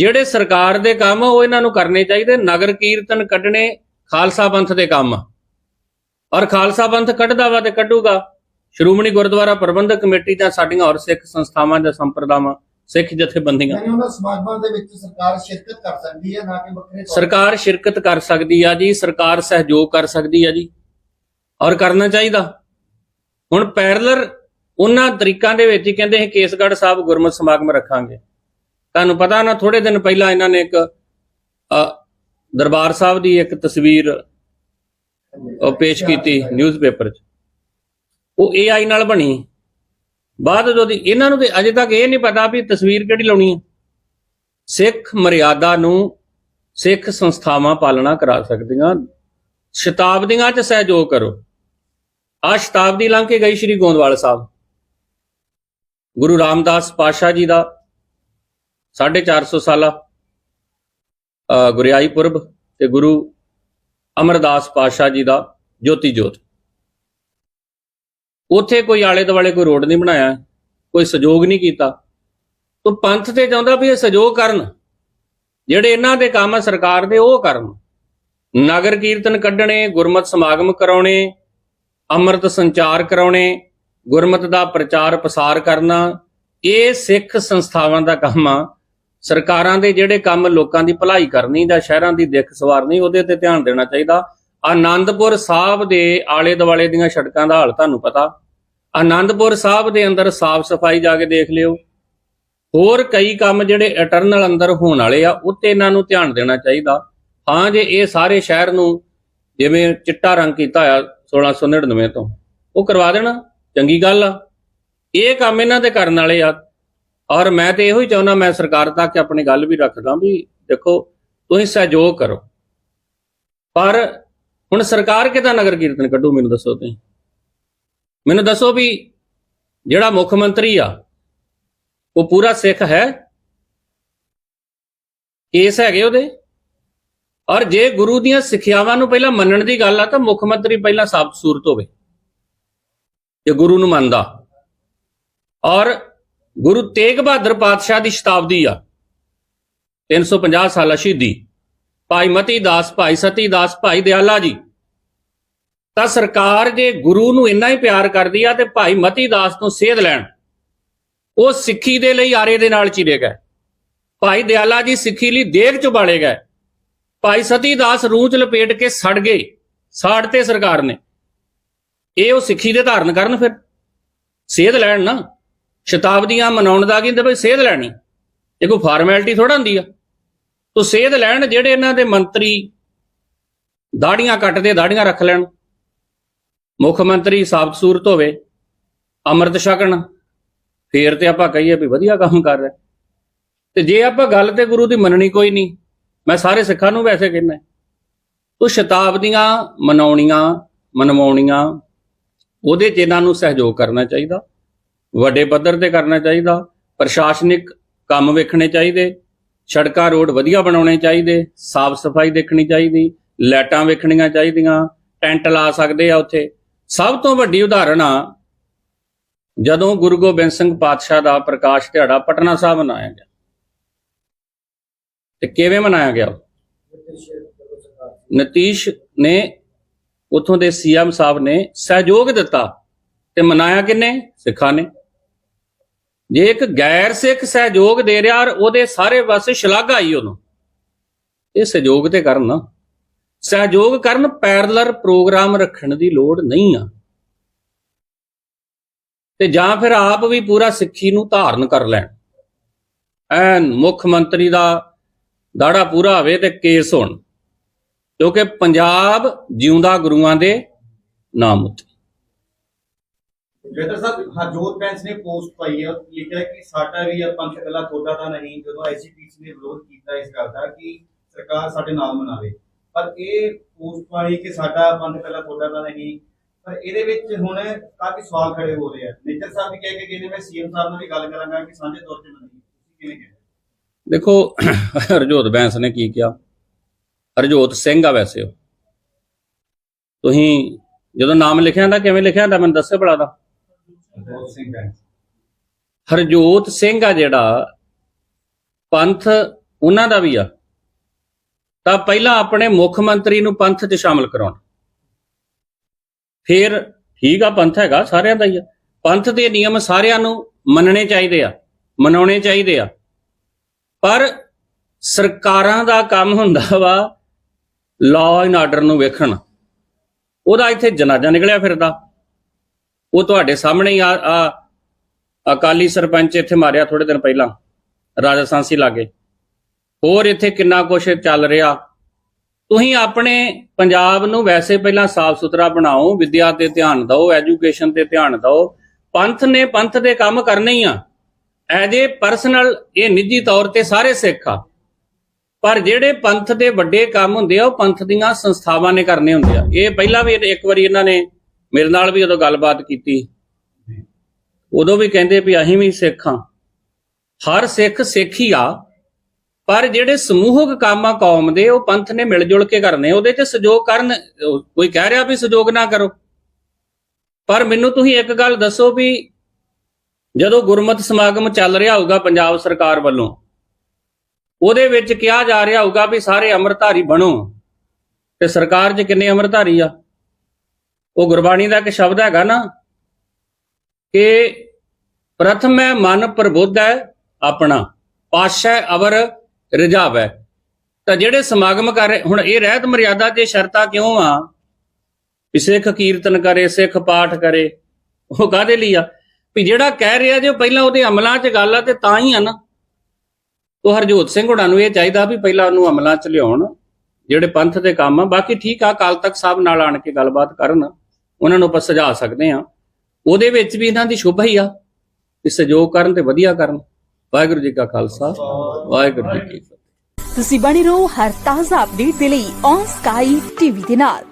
ਜਿਹੜੇ ਸਰਕਾਰ ਦੇ ਕੰਮ ਉਹ ਇਹਨਾਂ ਨੂੰ ਕਰਨੇ ਚਾਹੀਦੇ। ਨਗਰ ਕੀਰਤਨ ਕੱਢਣੇ ਖਾਲਸਾ ਪੰਥ ਦੇ ਕੰਮ ਆ। ਔਰ ਖਾਲਸਾ ਪੰਥ ਕੱਢਦਾ ਵਾ ਤੇ ਕੱਢੂਗਾ। ਸ਼੍ਰੋਮਣੀ ਗੁਰਦੁਆਰਾ ਪ੍ਰਬੰਧਕ ਕਮੇਟੀ ਜਾਂ ਸਾਡੀਆਂ ਹੋਰ ਸਿੱਖ ਸੰਸਥਾਵਾਂ ਜਾਂ ਸੰਪਰਦਾਵਾਂ ਸਿੱਖ ਜਥੇਬੰਦੀਆਂ। ਯਾਨੀ ਉਹਨਾਂ ਸਮਾਗਮਾਂ ਦੇ ਵਿੱਚ ਸਰਕਾਰ ਸ਼ਿਰਕਤ ਕਰ ਸਕਦੀ ਹੈ ਨਾ ਕਿ ਵੱਖਰੇ ਤੌਰ ਸਰਕਾਰ ਸ਼ਿਰਕਤ ਕਰ ਸਕਦੀ ਆ ਜੀ ਸਰਕਾਰ ਸਹਿਯੋਗ ਕਰ ਸਕਦੀ ਆ ਜੀ। ਔਰ ਕਰਨਾ ਚਾਹੀਦਾ। ਹੁਣ ਪੈਰਲਰ ਉਹਨਾਂ ਤਰੀਕਾਂ ਦੇ ਵਿੱਚ ਹੀ ਕਹਿੰਦੇ ਹੈ ਕੇਸਗੜ੍ਹ ਸਾਹਿਬ ਗੁਰਮਤਿ ਸਮਾਗਮ ਰੱਖਾਂਗੇ। ਤੁਹਾਨੂੰ ਪਤਾ ਨਾ ਥੋੜੇ ਦਿਨ ਪਹਿਲਾਂ ਇਹਨਾਂ ਨੇ ਇੱਕ ਅ, ਦਰਬਾਰ ਸਾਹਿਬ ਦੀ ਇੱਕ ਤਸਵੀਰ ਉਹ ਪੇਸ਼ ਕੀਤੀ ਨਿਊਜ਼ਪੇਪਰ 'ਚ। ਉਹ AI ਨਾਲ ਬਣੀ। ਬਾਅਦ ਜਦੋਂ ਇਹਨਾਂ ਨੂੰ ਤੇ ਅਜੇ ਤੱਕ ਇਹ ਨਹੀਂ ਪਤਾ ਵੀ ਤਸਵੀਰ ਕਿਹੜੀ ਲਾਉਣੀ ਹੈ। ਸਿੱਖ ਮਰਿਆਦਾ ਨੂੰ ਸਿੱਖ ਸੰਸਥਾਵਾਂ ਪਾਲਣਾ ਕਰਾ ਸਕਦੀਆਂ। ਸ਼ਤਾਬਦੀਆਂ 'ਚ ਸਹਿਯੋਗ ਕਰੋ। ਆ ਸ਼ਤਾਬਦੀ ਲੰਘ ਕੇ ਗਈ ਸ੍ਰੀ ਗੋਂਦਵਾਲ ਸਾਹਿਬ। ਗੁਰੂ ਰਾਮਦਾਸ ਪਾਸ਼ਾ ਜੀ ਦਾ 450 ਸਾਲਾ ਅ, ਗੁਰਿਆਈ ਪੁਰਬ ਤੇ ਗੁਰੂ ਅਮਰਦਾਸ ਪਾਸ਼ਾ ਜੀ ਦਾ ਜੋਤੀ ਜੋਤ। ਉੱਥੇ ਕੋਈ ਆਲੇ ਦੁਆਲੇ ਕੋਈ ਰੋਡ ਨਹੀਂ ਬਣਾਇਆ ਕੋਈ ਸਹਿਯੋਗ ਨਹੀਂ ਕੀਤਾ। ਤੋ ਪੰਥ ਤੇ ਚਾਹੁੰਦਾ ਵੀ ਇਹ ਸਹਿਯੋਗ ਕਰਨ ਜਿਹੜੇ ਇਹਨਾਂ ਦੇ ਕੰਮ ਆ ਸਰਕਾਰ ਦੇ ਉਹ ਕਰਨ। ਨਗਰ ਕੀਰਤਨ ਕੱਢਣੇ ਗੁਰਮਤ ਸਮਾਗਮ ਕਰਾਉਣੇ ਅੰਮ੍ਰਿਤ ਸੰਚਾਰ ਕਰਾਉਣੇ ਗੁਰਮਤ ਦਾ ਪ੍ਰਚਾਰ ਪ੍ਰਸਾਰ ਕਰਨਾ ਇਹ ਸਿੱਖ ਸੰਸਥਾਵਾਂ ਦਾ ਕੰਮ ਆ। ਸਰਕਾਰਾਂ ਦੇ ਜਿਹੜੇ ਕੰਮ ਲੋਕਾਂ ਦੀ ਭਲਾਈ ਕਰਨੀ ਜਾਂ ਸ਼ਹਿਰਾਂ ਦੀ ਦਿੱਖ ਸਵਾਰਨੀ, ਉਹਦੇ ਤੇ ਧਿਆਨ ਦੇਣਾ ਚਾਹੀਦਾ। ਆਨੰਦਪੁਰ ਸਾਹਿਬ ਦੇ ਆਲੇ ਦੁਆਲੇ ਦੀਆਂ ਸੜਕਾਂ ਦਾ ਹਾਲ ਤੁਹਾਨੂੰ ਪਤਾ। ਆਨੰਦਪੁਰ ਸਾਹਿਬ ਦੇ ਅੰਦਰ ਸਾਫ਼ ਸਫ਼ਾਈ ਜਾ ਕੇ ਦੇਖ ਲਿਓ। ਹੋਰ ਕਈ ਕੰਮ ਜਿਹੜੇ ਇਟਰਨਲ ਅੰਦਰ ਹੋਣ ਵਾਲੇ ਆ ਉੱਤੇ ਇਹਨਾਂ ਨੂੰ ਧਿਆਨ ਦੇਣਾ ਚਾਹੀਦਾ। ਹਾਂ, ਜੇ ਇਹ ਸਾਰੇ ਸ਼ਹਿਰ ਨੂੰ ਜਿਵੇਂ ਚਿੱਟਾ ਰੰਗ ਕੀਤਾ ਆ 1699 ਤੋਂ, ਉਹ ਕਰਵਾ ਦੇਣਾ। ਚੰਗੀ ਗੱਲ ਆ। ਇਹ ਕੰਮ ਇਹਨਾਂ ਦੇ ਕਰਨ ਵਾਲੇ ਆ। ਔਰ ਮੈਂ ਤੇ ਇਹੋ ਹੀ ਚਾਹੁੰਦਾ, ਮੈਂ ਸਰਕਾਰ ਤੱਕ ਆਪਣੀ ਗੱਲ ਵੀ ਰੱਖਦਾ ਵੀ ਦੇਖੋ, ਤੁਸੀਂ ਸਹਿਯੋਗ ਕਰੋ। ਪਰ ਹੁਣ ਸਰਕਾਰ ਕਿਦਾਂ ਨਗਰ ਕੀਰਤਨ ਕੱਢੂ, ਮੈਨੂੰ ਦੱਸੋ ਤੁਸੀਂ? ਮੈਨੂੰ ਦੱਸੋ ਵੀ ਜਿਹੜਾ ਮੁੱਖ ਮੰਤਰੀ ਆ, ਉਹ ਪੂਰਾ ਸਿੱਖ ਹੈ? ਕੇਸ ਹੈਗੇ ਉਹਦੇ? ਔਰ ਜੇ ਗੁਰੂ ਦੀਆਂ ਸਿੱਖਿਆਵਾਂ ਨੂੰ ਪਹਿਲਾਂ ਮੰਨਣ ਦੀ ਗੱਲ ਆ, ਤਾਂ ਮੁੱਖ ਮੰਤਰੀ ਪਹਿਲਾਂ ਸਾਫ਼ ਸੂਰਤ ਹੋਵੇ, ਜੇ ਗੁਰੂ ਨੂੰ ਮੰਨਦਾ। ਔਰ ਗੁਰੂ ਤੇਗ ਬਹਾਦਰ ਪਾਤਸ਼ਾਹ ਦੀ ਸ਼ਤਾਬਦੀ ਆ। 350 ਸਾਲਾ ਸ਼ਹੀਦੀ। ਭਾਈ ਮਤੀ ਦਾਸ, ਭਾਈ ਸਤੀ ਦਾਸ, ਭਾਈ ਦਿਆਲਾ ਜੀ। ਤਾਂ ਸਰਕਾਰ ਜੇ ਗੁਰੂ ਨੂੰ ਇੰਨਾ ਹੀ ਪਿਆਰ ਕਰਦੀ ਆ ਤੇ ਭਾਈ ਮਤੀ ਦਾਸ ਤੋਂ ਸੇਧ ਲੈਣ। ਉਹ ਸਿੱਖੀ ਦੇ ਲਈ ਆਰੇ ਦੇ ਨਾਲ ਚਿਰੇ ਗਏ। ਭਾਈ ਦਿਆਲਾ ਜੀ ਸਿੱਖੀ ਲਈ ਦੇਗ ਚ ਬਾਲੇ ਗਏ। ਭਾਈ ਸਤੀ ਦਾਸ ਰੂਹ ਚ ਲਪੇਟ ਕੇ ਸੜ ਗਏ। ਸਾੜਤੇ ਸਰਕਾਰ ਨੇ। ਇਹ ਉਹ ਸਿੱਖੀ ਦੇ ਧਾਰਨ ਕਰਨ ਫਿਰ। ਸੇਧ ਲੈਣ ਨਾ। ਸ਼ਤਾਬਦੀਆਂ ਮਨਾਉਣ ਦਾ ਕਹਿੰਦੇ ਹੁੰਦਾ ਬਈ? ਸੇਧ ਲੈਣੀ। ਇਹ ਕੋਈ ਫਾਰਮੈਲਿਟੀ ਥੋੜਾ ਹੁੰਦੀ ਆ। ਤੋ ਸੇਧ ਲੈਣ ਜਿਹੜੇ ਇਹਨਾਂ ਦੇ ਮੰਤਰੀ ਦਾੜੀਆਂ ਕੱਟਦੇ, ਦਾੜੀਆਂ ਰੱਖ ਲੈਣ। ਮੁੱਖ ਮੰਤਰੀ ਸਾਬਤ ਸੂਰਤ ਹੋਵੇ, ਅੰਮ੍ਰਿਤ ਛਕਣ। ਫੇਰ ਤੇ ਆਪਾਂ ਕਹੀਏ ਵੀ ਵਧੀਆ ਕੰਮ ਕਰ ਰਿਹਾ। ਤੇ ਜੇ ਆਪਾਂ ਗੱਲ ਤੇ ਗੁਰੂ ਦੀ ਮੰਨਣੀ ਕੋਈ ਨਹੀਂ, ਮੈਂ ਸਾਰੇ ਸਿੱਖਾਂ ਨੂੰ ਵੈਸੇ ਕਹਿੰਦਾ। ਤੋ ਸ਼ਤਾਬਦੀਆਂ ਮਨਾਉਣੀਆਂ, ਮਨਵਾਉਣੀਆਂ, ਉਹਦੇ 'ਚ ਇਹਨਾਂ ਨੂੰ ਸਹਿਯੋਗ ਕਰਨਾ ਚਾਹੀਦਾ। ਵੱਡੇ ਪੱਧਰ ਤੇ ਕਰਨਾ ਚਾਹੀਦਾ, ਪ੍ਰਸ਼ਾਸਨਿਕ ਕੰਮ ਵੇਖਣੇ ਚਾਹੀਦੇ, ਸੜਕਾਂ, ਰੋਡ ਵਧੀਆ ਬਣਾਉਣੇ ਚਾਹੀਦੇ, ਸਾਫ਼ ਸਫ਼ਾਈ ਦੇਖਣੀ ਚਾਹੀਦੀ, ਲਾਈਟਾਂ ਵੇਖਣੀਆਂ ਚਾਹੀਦੀਆਂ, ਟੈਂਟ ਲਾ ਸਕਦੇ ਆ ਉੱਥੇ। ਸਭ ਤੋਂ ਵੱਡੀ ਉਦਾਹਰਣ ਆ, ਜਦੋਂ ਗੁਰੂ ਗੋਬਿੰਦ ਸਿੰਘ ਪਾਤਸ਼ਾਹ ਦਾ ਪ੍ਰਕਾਸ਼ ਦਿਹਾੜਾ ਪਟਨਾ ਸਾਹਿਬ ਮਨਾਇਆ ਗਿਆ। ਤੇ ਕਿਵੇਂ ਮਨਾਇਆ ਗਿਆ? ਨਤੀਸ਼ ਨੇ ਉਥੋਂ ਦੇ ਸੀਐਮ ਸਾਹਿਬ ਨੇ ਸਹਿਯੋਗ ਦਿੱਤਾ। ਤੇ ਮਨਾਇਆ ਕਿੰਨੇ? ਸਿੱਖਾਂ ਨੇ। ਜੇ ਇੱਕ ਗੈਰ ਸਿੱਖ ਸਹਿਯੋਗ ਦੇ ਰਿਹਾ ਉਹਦੇ ਸਾਰੇ ਪਾਸੇ ਸ਼ਲਾਘਾ ਆਈ ਉਹਨੂੰ, ਇਹ ਸਹਿਯੋਗ ਤੇ ਕਰਨ ਨਾ। ਸਹਿਯੋਗ ਕਰਨ ਪੈਰਲਰ ਪ੍ਰੋਗਰਾਮ ਰੱਖਣ ਦੀ ਲੋੜ ਨਹੀਂ ਆ। ਤੇ ਜਾਂ ਫਿਰ ਆਪ ਵੀ ਪੂਰਾ ਸਿੱਖੀ ਨੂੰ ਧਾਰਨ ਕਰ ਲੈਣ। ਐਨ ਮੁੱਖ ਮੰਤਰੀ ਦਾ ਦਾੜਾ ਪੂਰਾ ਹੋਵੇ ਤੇ ਕੇਸ ਹੋਣ, ਕਿਉਂਕਿ ਪੰਜਾਬ ਜਿਉਂਦਾ ਗੁਰੂਆਂ ਦੇ ਨਾਮ ਉੱਤੇ। ਜੇਦਰ ਸਾਹਿਬ, ਹਰਜੋਤ ਬੈਂਸ ਨੇ ਪੋਸਟ ਪਾਈ ਹੈ ਲਿਖਿਆ ਕਿ ਸਾਡਾ ਵੀ ਇਹ ਪੰਥ ਇਕੱਲਾ ਤੁਹਾਡਾ ਤਾਂ ਨਹੀਂ, ਜਦੋਂ ਆਈਸੀਪੀਸੀ ਨੇ ਵਿਰੋਧ ਕੀਤਾ ਇਸ ਗੱਲ ਦਾ ਕਿ ਸਰਕਾਰ ਸਾਡੇ ਨਾਲ ਮਨਾਵੇ। ਪਰ ਇਹ ਪੋਸਟ ਪਾਈ ਕਿ ਸਾਡਾ ਪੰਥ ਇਕੱਲਾ ਤੁਹਾਡਾ ਤਾਂ ਨਹੀਂ, ਪਰ ਇਹਦੇ ਵਿੱਚ ਹੁਣ ਕਾਫੀ ਸਵਾਲ ਖੜੇ ਹੋ ਰਹੇ ਆ। ਨਿੱਜਰ ਸਾਹਿਬ ਵੀ ਕਹਿ ਕੇ ਗਏ ਨੇ, ਮੈਂ ਸੀਐਮ ਸਾਹਿਬ ਨਾਲ ਵੀ ਗੱਲ ਕਰਾਂਗਾ ਕਿ ਸਾਂਝੇ ਤੌਰ ਤੇ ਮਨਾਈਏ। ਤੁਸੀਂ ਕਿਵੇਂ ਕਹਿੰਦੇ ਦੇਖੋ, ਹਰਜੋਤ ਬੈਂਸ ਨੇ ਕੀ ਕਿਹਾ? ਹਰਜੋਤ ਸਿੰਘ ਆ ਵੈਸੇ ਤੁਸੀਂ ਜਦੋਂ ਨਾਮ ਲਿਖਿਆ ਹੁੰਦਾ, ਕਿਵੇਂ ਲਿਖਿਆ ਹੁੰਦਾ, ਮੈਨੂੰ ਦੱਸਿਓ ਬੜਾ ਦਾ ਹਰਜੋਤ ਸਿੰਘ ਆ ਜਿਹੜਾ, ਪੰਥ ਉਹਨਾਂ ਦਾ ਵੀ ਆ। ਤਾਂ ਪਹਿਲਾਂ ਆਪਣੇ ਮੁੱਖ ਮੰਤਰੀ ਨੂੰ ਪੰਥ 'ਚ ਸ਼ਾਮਲ ਕਰਾਉਣ। ਫਿਰ ਠੀਕ ਆ, ਪੰਥ ਹੈਗਾ, ਸਾਰਿਆਂ ਦਾ ਹੀ ਆ। ਪੰਥ ਦੇ ਨਿਯਮ ਸਾਰਿਆਂ ਨੂੰ ਮੰਨਣੇ ਚਾਹੀਦੇ ਆ, ਮਨਾਉਣੇ ਚਾਹੀਦੇ ਆ। ਪਰ ਸਰਕਾਰਾਂ ਦਾ ਕੰਮ ਹੁੰਦਾ ਵਾ ਲਾਅ ਐਂਡ ਆਰਡਰ ਨੂੰ ਵੇਖਣ। ਉਹਦਾ ਇੱਥੇ ਜਨਾਜ਼ਾ ਨਿਕਲਿਆ ਫਿਰਦਾ। ਉਹ ਤੁਹਾਡੇ ਸਾਹਮਣੇ ਹੀ ਆ ਅਕਾਲੀ ਸਰਪੰਚ ਇੱਥੇ ਮਾਰਿਆ ਥੋੜੇ ਦਿਨ ਪਹਿਲਾਂ ਰਾਜਸਥਾਨ ਸੀ ਲਾਗੇ। ਹੋਰ ਇੱਥੇ ਕਿੰਨਾ ਕੁਝ ਚੱਲ ਰਿਹਾ। ਤੁਸੀਂ ਆਪਣੇ ਪੰਜਾਬ ਨੂੰ ਵੈਸੇ ਪਹਿਲਾਂ ਸਾਫ਼ ਸੁਥਰਾ ਬਣਾਓ, ਵਿਦਿਆ ਤੇ ਧਿਆਨ ਦਿਓ, ਐਜੂਕੇਸ਼ਨ ਤੇ ਧਿਆਨ ਦਿਓ। ਪੰਥ ਨੇ ਪੰਥ ਦੇ ਕੰਮ ਕਰਨੇ ਹੀ ਆ। ਐਜ ਏ ਪਰਸਨਲ, ਇਹ ਨਿੱਜੀ ਤੌਰ ਤੇ ਸਾਰੇ ਸਿੱਖ ਆ। ਪਰ ਜਿਹੜੇ ਪੰਥ ਦੇ ਵੱਡੇ ਕੰਮ ਹੁੰਦੇ ਆ, ਉਹ ਪੰਥ ਦੀਆਂ ਸੰਸਥਾਵਾਂ ਨੇ ਕਰਨੇ ਹੁੰਦੇ ਆ। ਇਹ ਪਹਿਲਾਂ ਵੀ ਇੱਕ ਵਾਰੀ ਇਹਨਾਂ ਨੇ ਮੇਰੇ ਨਾਲ ਵੀ ਉਦੋਂ ਗੱਲਬਾਤ ਕੀਤੀ। ਉਦੋਂ ਵੀ ਕਹਿੰਦੇ ਵੀ ਅਸੀਂ ਵੀ ਸਿੱਖ ਹਾਂ। ਹਰ ਸਿੱਖ ਸਿੱਖ ਹੀ ਆ ਪਰ ਜਿਹੜੇ ਸਮੂਹਕ ਕੰਮ ਆ ਕੌਮ ਦੇ ਉਹ ਪੰਥ ਨੇ ਮਿਲ ਜੁਲ ਕੇ ਕਰਨੇ ਉਹਦੇ 'ਚ ਸਹਿਯੋਗ ਕਰਨ ਕੋਈ ਕਹਿ ਰਿਹਾ ਵੀ ਸਹਿਯੋਗ ਨਾ ਕਰੋ। ਪਰ ਮੈਨੂੰ ਤੁਸੀਂ ਇੱਕ ਗੱਲ ਦੱਸੋ ਵੀ ਜਦੋਂ ਗੁਰਮਤਿ ਸਮਾਗਮ ਚੱਲ ਰਿਹਾ ਹੋਊਗਾ ਪੰਜਾਬ ਸਰਕਾਰ ਵੱਲੋਂ ਉਹਦੇ ਵਿੱਚ ਕਿਹਾ ਜਾ ਰਿਹਾ ਹੋਊਗਾ ਵੀ ਸਾਰੇ ਅੰਮ੍ਰਿਤਧਾਰੀ ਬਣੋ। ਤੇ ਸਰਕਾਰ 'ਚ ਕਿੰਨੇ ਅੰਮ੍ਰਿਤਧਾਰੀ ਆ? ਉਹ ਗੁਰਬਾਣੀ ਦਾ ਇੱਕ ਸ਼ਬਦ ਹੈਗਾ ਨਾ ਕਿ ਪ੍ਰਥਮ ਹੈ, ਮਨ ਪ੍ਰਬੁੱਧ ਹੈ ਆਪਣਾ, ਪਾਸ਼ਾ ਅਵਰ ਰਿਜਾਵੈ ਤਾਂ ਜਿਹੜੇ ਸਮਾਗਮ ਕਰ ਰਹੇ, ਹੁਣ ਇਹ ਰਹਿਤ ਮਰਿਆਦਾ ਤੇ ਸ਼ਰਤਾਂ ਕਿਉਂ ਆ? ਵੀ ਸਿੱਖ ਕੀਰਤਨ ਕਰੇ, ਸਿੱਖ ਪਾਠ ਕਰੇ, ਉਹ ਕਾਦੇ ਲਈ ਆ? ਵੀ ਜਿਹੜਾ ਕਹਿ ਰਿਹਾ ਜੇ ਪਹਿਲਾਂ ਉਹਦੇ ਅਮਲਾਂ 'ਚ ਗੱਲ ਆ ਤੇ ਤਾਂ ਹੀ ਆ ਨਾ। ਤੋ ਹਰਜੋਤ ਸਿੰਘ ਹੁਣਾਂ ਨੂੰ ਇਹ ਚਾਹੀਦਾ ਵੀ ਪਹਿਲਾਂ ਉਹਨੂੰ ਅਮਲਾਂ 'ਚ ਲਿਆਉਣ, ਜਿਹੜੇ ਪੰਥ ਦੇ ਕੰਮ ਆ। ਬਾਕੀ ਠੀਕ ਆ ਕਾਲ ਤੱਕ ਸਾਹਿਬ ਨਾਲ ਆਣ ਕੇ ਗੱਲਬਾਤ ਕਰਨ। ਉਹਨਾਂ ਨੂੰ ਆਪਾਂ ਸੁਝਾ ਸਕਦੇ ਆ ਉਹਦੇ ਵਿੱਚ ਵੀ ਇਹਨਾਂ ਦੀ ਸ਼ੁਭ ਹੀ ਆ। ਕਿ ਸਹਿਯੋਗ ਕਰਨ ਤੇ ਵਧੀਆ ਕਰਨ। ਵਾਹਿਗੁਰੂ ਜੀ ਕਾ ਖਾਲਸਾ। ਵਾਹਿਗੁਰੂ ਜੀ ਕੀ ਫਤਿਹ। ਤੁਸੀਂ ਬਣੇ ਰਹੋ ਹਰ ਤਾਜ਼ਾ ਅਪਡੇਟ ਦੇ ਲਈ ਔਨ ਸਕਾਈ ਟੀਵੀ ਦੇ ਨਾਲ।